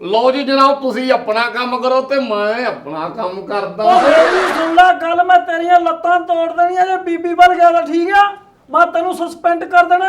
ਲਓ ਜੀ ਜਨਾਬ ਤੁਸੀਂ ਆਪਣਾ ਕੰਮ ਕਰੋ ਤੇ ਮੈਂ ਆਪਣਾ ਕੰਮ ਕਰਦਾ। ਉਹ ਮੇਰੀ ਸੁਣ ਲੈ ਗੱਲ ਮੈਂ ਤੇਰੀਆਂ ਲੱਤਾਂ ਤੋੜ ਦੇਣੀਆਂ ਜੇ ਬੀਬੀ ਵੱਲ ਗਿਆ ਤਾਂ ਠੀਕ ਆ। ਮੈਂ ਤੈਨੂੰ ਸਸਪੈਂਡ ਕਰ ਦੇਣਾ।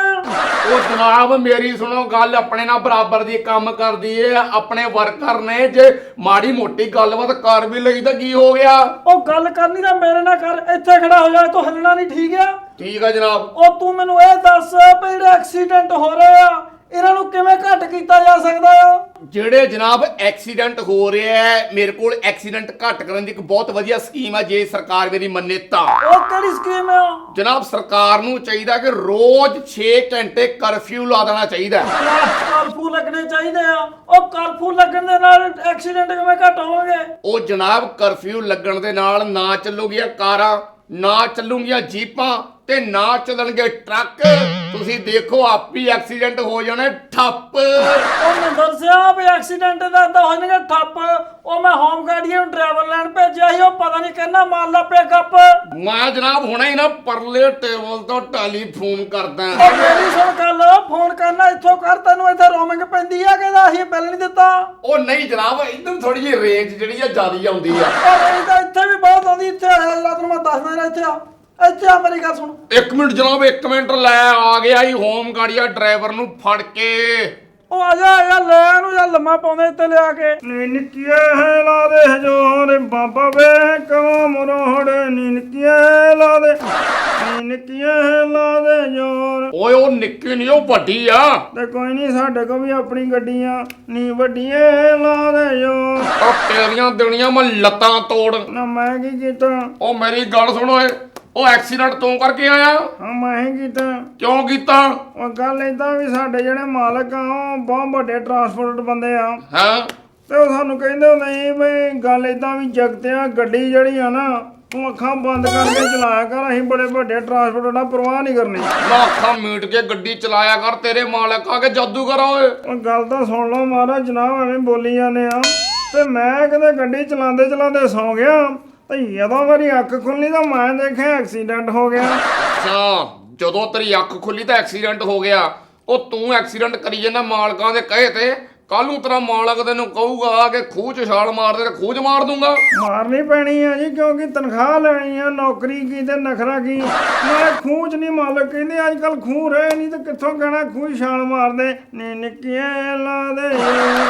ਉਹ ਜਨਾਬ ਮੇਰੀ ਸੁਣੋ ਗੱਲ ਆਪਣੇ ਨਾਲ ਬਰਾਬਰ ਦੀ ਕੰਮ ਕਰਦੀ ਏ ਆਪਣੇ ਵਰਕਰ ਨੇ ਜੇ ਮਾੜੀ ਮੋਟੀ ਗੱਲਬਾਤ ਕਰ ਵੀ ਲਈ ਤਾਂ ਕੀ ਹੋ ਗਿਆ? ਉਹ ਗੱਲ ਕਰਨੀ ਤਾਂ ਮੇਰੇ ਨਾਲ ਕਰ ਇੱਥੇ ਖੜਾ ਹੋ ਜਾ ਤੂੰ ਹੱਲਣਾ ਨਹੀਂ ਠੀਕ ਆ। ਠੀਕ ਆ ਜਨਾਬ। ਉਹ ਤੂੰ ਮੈਨੂੰ ਇਹ ਦੱਸ ਵੀ ਜਿਹੜੇ ਐਕਸੀਡੈਂਟ ਹੋ ਰਹੇ ਆ ਇਹਨਾਂ ਨੂੰ ਕਿਵੇਂ ਘੱਟ ਕੀਤਾ ਜਾ ਸਕਦਾ ਆ? ਜਿਹੜੇ ਜਨਾਬ ਐਕਸੀਡੈਂਟ ਹੋ ਰਿਹਾ ਹੈ ਮੇਰੇ ਕੋਲ ਐਕਸੀਡੈਂਟ ਘੱਟ ਕਰਨ ਦੀ ਇੱਕ ਬਹੁਤ ਵਧੀਆ ਸਕੀਮ ਹੈ ਜੇ ਸਰਕਾਰ ਮੇਰੀ ਮੰਨੇ ਤਾਂ। ਉਹ ਕਿਹੜੀ ਸਕੀਮ ਆ ਜਨਾਬ ਸਰਕਾਰ ਨੂੰ ਚਾਹੀਦਾ ਕਿ ਰੋਜ਼ 6 ਘੰਟੇ ਕਰਫਿਊ ਲਾ ਦੇਣਾ ਚਾਹੀਦਾ ਹੈ। ਕਰਫੂ ਲੱਗਣੇ ਚਾਹੀਦੇ ਆ। ਉਹ ਕਰਫੂ ਲੱਗਣ ਦੇ ਨਾਲ ਐਕਸੀਡੈਂਟ ਕਿਵੇਂ ਘੱਟ ਹੋਣਗੇ? ਉਹ ਜਨਾਬ ਕਰਫਿਊ ਲੱਗਣ ਦੇ ਨਾਲ ਨਾ ਚੱਲੂਗੀਆਂ ਕਾਰਾਂ। ਨਾ ਚੱਲੂਗੀਆਂ ਜੀਪਾਂ ਤੇ ਨਾ ਚੱਲਣਗੇ ਟਰੱਕ। ਤੁਸੀਂ ਦੇਖੋ ਆਪੀ ਐਕਸੀਡੈਂਟ ਹੋ ਜਾਣੇ ਠੱਪ। ਉਹ ਮੈਂ ਦੱਸਿਆ ਵੀ ਐਕਸੀਡੈਂਟ ਦਾ ਤਾਂ ਹੋ ਜਾਣਗੇ ਠੱਪ। ਉਹ ਮੈਂ ਹੋਮ ਗਾਰਡੀਅਨ ਨੂੰ ਡਰਾਈਵਰ ਲੈਣ ਭੇਜਿਆ ਸੀ ਉਹ ਪਤਾ ਨਹੀਂ ਕਿੰਨਾ ਮਾਰ ਲਾ ਪਿਆ ਗੱਪ। ਮੈਂ ਜਨਾਬ ਹੁਣੇ ਹੀ ਨਾ ਪਰਲੇ ਟੇਬਲ ਤੋਂ ਟੈਲੀਫੋਨ ਕਰਦਾ। ਉਹ ਮੇਰੀ ਸੁਣ ਗੱਲ ਫੋਨ ਕਰਨਾ ਇੱਥੋਂ ਕਰ ਤੈਨੂੰ ਇੱਥੇ ਰੋਮਿੰਗ ਪੈਂਦੀ ਆ ਕਹਿੰਦਾ? ਅਸੀਂ ਬਿੱਲ ਨਹੀਂ ਦਿੱਤਾ। ਉਹ ਨਹੀਂ ਜਨਾਬ ਇਦਾਂ ਥੋੜੀ ਜਿਹੀ ਰੇਂਜ ਜਿਹੜੀ ਆ ਜ਼ਿਆਦਾ ਆਉਂਦੀ ਆ। ਉਹ ਤਾਂ ਇੱਥੇ ਵੀ ਆਉਂਦੀ ਇੱਥੇ ਹਾਲਾਤ ਨੂੰ ਮੈਂ ਦੱਸਦਾ ਨਾ ਇੱਥੇ ਆ। ਇੱਥੇ ਆ ਮੇਰੀ ਗੱਲ ਸੁਣ। ਇੱਕ ਮਿੰਟ ਜਨਾਬ ਇੱਕ ਮਿੰਟ ਲੈ ਆ ਗਿਆ ਹੀ ਹੋਮ ਗਾੜੀਆ ਡਰਾਈਵਰ ਨੂੰ ਫੜ ਕੇ। ਉਹ ਆ ਜਾ ਆ ਜਾ ਲੈ ਇਹਨੂੰ ਜਾਂ ਲੰਮਾ ਪਾਉਂਦੇ ਇੱਥੇ ਲਿਆ ਕੇ। ਨਿਨਕੀਏ ਹੈ ਲਾ ਦੇ ਹਜੋਰ ਬਾਬਾ ਵੇ ਨਿਨਕੀਏ ਲਾ ਦੇ ਜੋਰ। ਓਏ ਉਹ ਨਿੱਕੀ ਨਹੀਂ ਉਹ ਵੱਡੀ ਆ। ਤੇ ਕੋਈ ਨਹੀਂ ਸਾਡੇ ਕੋ ਵੀ ਆਪਣੀ ਗੱਡੀਆਂ ਨੀ ਵੱਡੀਏ ਲਾ ਦੇ ਜੋਰ। ਉਹ ਤੇਰੀਆਂ ਦੇਣੀਆਂ ਮੈਂ ਲੱਤਾਂ ਤੋੜ। ਨਾ ਮੈਂ ਕੀ ਕੀਤਾ? ਉਹ ਮੇਰੀ ਗੱਲ ਸੁਣ ਓਏ ਉਹ ਐਕਸੀਡੈਂਟ ਤੂੰ ਕਰਕੇ ਆਇਆ? ਹਾਂ ਮੈਂ ਹੀ ਕੀਤਾ। ਕਿਉਂ ਕੀਤਾ? ਉਹ ਗੱਲ ਏਦਾਂ ਵੀ ਸਾਡੇ ਜਿਹੜੇ ਮਾਲਕ ਆ ਉਹ ਬਹੁਤ ਵੱਡੇ ਟਰਾਂਸਪੋਰਟ ਬੰਦੇ ਆ। ਹਾਂ? ਤੇ ਉਹ ਸਾਨੂੰ ਕਹਿੰਦੇ ਹੁੰਦੇ ਸੀ ਵੀ ਗੱਲ ਏਦਾਂ ਵੀ ਜਗਤਿਆ ਗੱਡੀ ਜਿਹੜੀ ਆ ਨਾ ਤੂੰ ਅੱਖਾਂ ਬੰਦ ਕਰਕੇ ਚਲਾਇਆ ਕਰ ਅਸੀਂ ਬੜੇ ਵੱਡੇ ਟਰਾਂਸਪੋਰਟ ਦਾ ਪਰਵਾਹ ਨਹੀਂ ਕਰਨੀ। ਅੱਖਾਂ ਮੀਟ ਕੇ ਗੱਡੀ ਚਲਾਇਆ ਕਰ ਤੇਰੇ ਮਾਲਕ ਆ ਕੇ ਜਾਦੂਗਰ ਆ ਓਏ। ਉਹ ਗੱਲ ਤਾਂ ਸੁਣ ਲਓ ਮਹਾਰਾਜ ਜਨਾਬ ਐਵੇਂ ਬੋਲੀ ਜਾਂਦੇ ਆ। ਤੇ ਮੈਂ ਕਿਤੇ ਗੱਡੀ ਚਲਾਉਂਦੇ ਚਲਾਉਂਦੇ ਸੌ ਗਿਆ ਤੇ ਜਦੋਂ ਮੇਰੀ ਅੱਖ ਖੁੱਲੀ ਤਾਂ ਮੈਂ ਦੇਖਿਆ ਐਕਸੀਡੈਂਟ ਹੋ ਗਿਆ। ਅੱਛਾ ਜਦੋਂ ਤੇਰੀ ਅੱਖ ਖੁੱਲੀ ਤਾਂ ਐਕਸੀਡੈਂਟ ਹੋ ਗਿਆ। ਉਹ ਤੂੰ ਐਕਸੀਡੈਂਟ ਕਰੀ ਜਾਂਦਾ ਮਾਲਕਾਂ ਦੇ ਕਹੇ ਤੇ। ਕੱਲ ਨੂੰ ਤੇਰਾ ਮਾਲਕ ਤੈਨੂੰ ਕਹੂਗਾ ਕਿ ਖੂਹ ਚ ਛਾਲ ਮਾਰ ਦੇ ਤੇ ਖੂਹ ਚ ਮਾਰ ਦੂੰਗਾ। ਮਾਰਨੀ ਪੈਣੀ ਆ ਜੀ, ਕਿਉਂਕਿ ਤਨਖਾਹ ਲੈਣੀ ਆ, ਨੌਕਰੀ ਕੀ ਤੇ ਨਖਰਾ ਕੀ? ਮੈਂ ਖੂਹ ਚ ਨਹੀਂ ਮਾਲਕ ਕਹਿੰਦੇ ਅੱਜ ਕੱਲ ਖੂਹ ਰਹੇ ਨਹੀਂ ਤੇ ਕਿੱਥੋਂ ਕਹਿਣਾ ਖੂਹ 'ਚ ਛਾਲ ਮਾਰਦੇ? ਨੀ ਨਿੱਕੀਆਂ ਲਾ ਦੇ।